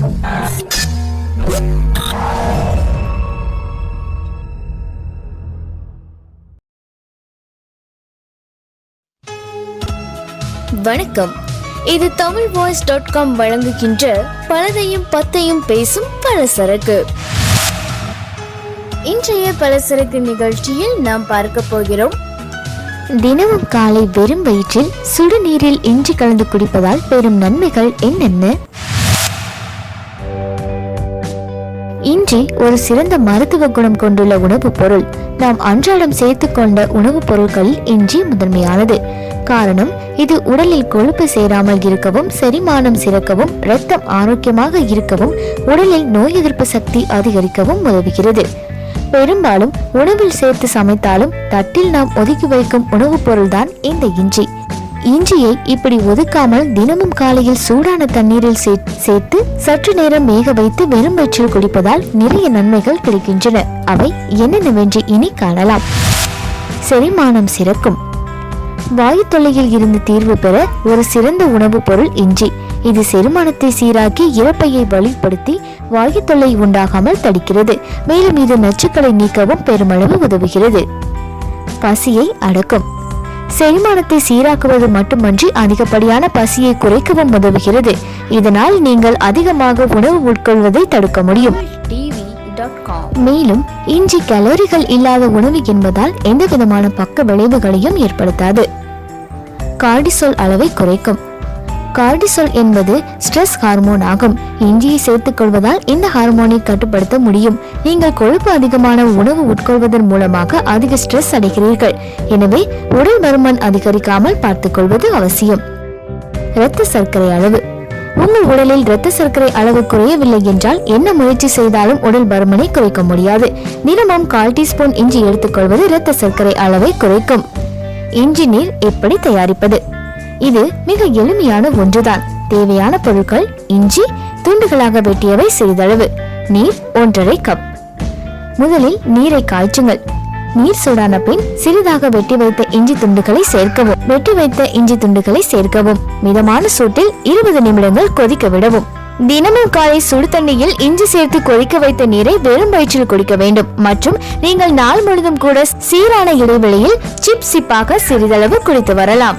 வணக்கம். இது Tamil voice dot com வழங்குகின்ற பலதையும் பத்தையும் பேசும் பலசரக்கு. இன்றைய பலசரக்கு நிகழ்ச்சியில் நாம் பார்க்க போகிறோம். தினமும் காலை வெறும் வயிற்றில் சுடுநீரில் இஞ்சி கலந்து குடிப்பதால் பெரும் நன்மைகள் என்னென்ன? இஞ்சி ஒரு சிறந்த மருத்துவ குணம் கொண்டுள்ள உணவுப் பொருள். நாம் அன்றாடம் சேர்த்துக்கொண்ட உணவுப் பொருட்களில் இன்றி முதன்மையானது. காரணம் இது உடலில் கொழுப்பு சேராமல் இருக்கவும் செரிமானம் சிறக்கவும் இரத்தம் ஆரோக்கியமாக இருக்கவும் உடலில் நோய் எதிர்ப்பு சக்தி அதிகரிக்கவும் உதவுகிறது. பெரும்பாலும் உணவில் சேர்த்து சமைத்தாலும் தட்டில் நாம் ஒதுக்கி வைக்கும் உணவுப் பொருள்தான் இந்த இஞ்சி. இஞ்சியை இப்படி ஒதுக்காமல் தினமும் காலையில் சூடான தண்ணீரில் சேர்த்து சற்று நேரம் வேக வைத்து வெறும் வயிற்றில் குடிப்பதால் நிறைய நன்மைகள் கிடைக்கின்றன. அவை என்னென்னவென்று இனி காணலாம். செரிமானம் சிறக்கும். வாயு தொல்லையில் இருந்து தீர்வு பெற ஒரு சிறந்த உணவுப் பொருள் இஞ்சி. இது செரிமானத்தை சீராக்கி இறப்பையை வலிப்படுத்தி வாயு தொல்லை உண்டாகாமல் தடுக்கிறது. மேலும் இது நச்சுக்களை நீக்கவும் பெருமளவு உதவுகிறது. பசியை அடக்கும். செரிமானத்தை சீராக்குவது மட்டுமன்றி அதிகப்படியான பசியை குறைக்கவும் உதவுகிறது. இதனால் நீங்கள் அதிகமாக உணவு உட்கொள்வதை தடுக்க முடியும். மேலும் இஞ்சி கலோரிகள் இல்லாத உணவு என்பதால் எந்த விதமான பக்க விளைவுகளையும் ஏற்படுத்தாது. கார்டிசோல் அளவை குறைக்கும். கார்டிசோல் என்பது ஸ்ட்ரெஸ் ஹார்மோன் ஆகும். இஞ்சியை சேர்த்துக் கொள்வதால் இந்த ஹார்மோனை கட்டுப்படுத்த முடியும். நீங்கள் கொழுப்பு அதிகமான உணவு உட்கொள்வதன் மூலமாக அதிக ஸ்ட்ரெஸ் அடைகிறீர்கள். எனவே உடல் பருமன் அதிகரிக்காமல் பார்த்துக் கொள்வது அவசியம். இரத்த சர்க்கரை அளவு. உங்கள் உடலில் இரத்த சர்க்கரை அளவு குறையவில்லை என்றால் என்ன முயற்சி செய்தாலும் உடல் பருமனை குறைக்க முடியாது. தினமும் கால் டீஸ்பூன் இஞ்சி எடுத்துக்கொள்வது இரத்த சர்க்கரை அளவை குறைக்கும். இஞ்சி நீர் எப்படி தயாரிப்பது? இது மிக எளிமையான ஒன்றுதான். தேவையான பொருட்கள் இஞ்சி துண்டுகளாக வெட்டியவை சிறிதளவு. நீர் ஒன்றரை கப். முதலில் நீரை காய்ச்சுங்கள். நீர் சூடான பின் சிறிதாக வெட்டி வைத்த இஞ்சி துண்டுகளை சேர்க்கவும். வெட்டி வைத்த இஞ்சி துண்டுகளை சேர்க்கவும். மிதமான சூட்டில் இருபது நிமிடங்கள் கொதிக்க விடவும். தினமும் காலை சுடு தண்ணியில் இஞ்சி சேர்த்து கொதிக்க வைத்த நீரை வெறும் வயிற்றில் குடிக்க வேண்டும். மற்றும் நீங்கள் நாள் முழுதும் கூட சீரான இடைவெளியில் சிப் சிப்பாக சிறிதளவு குடித்து வரலாம்.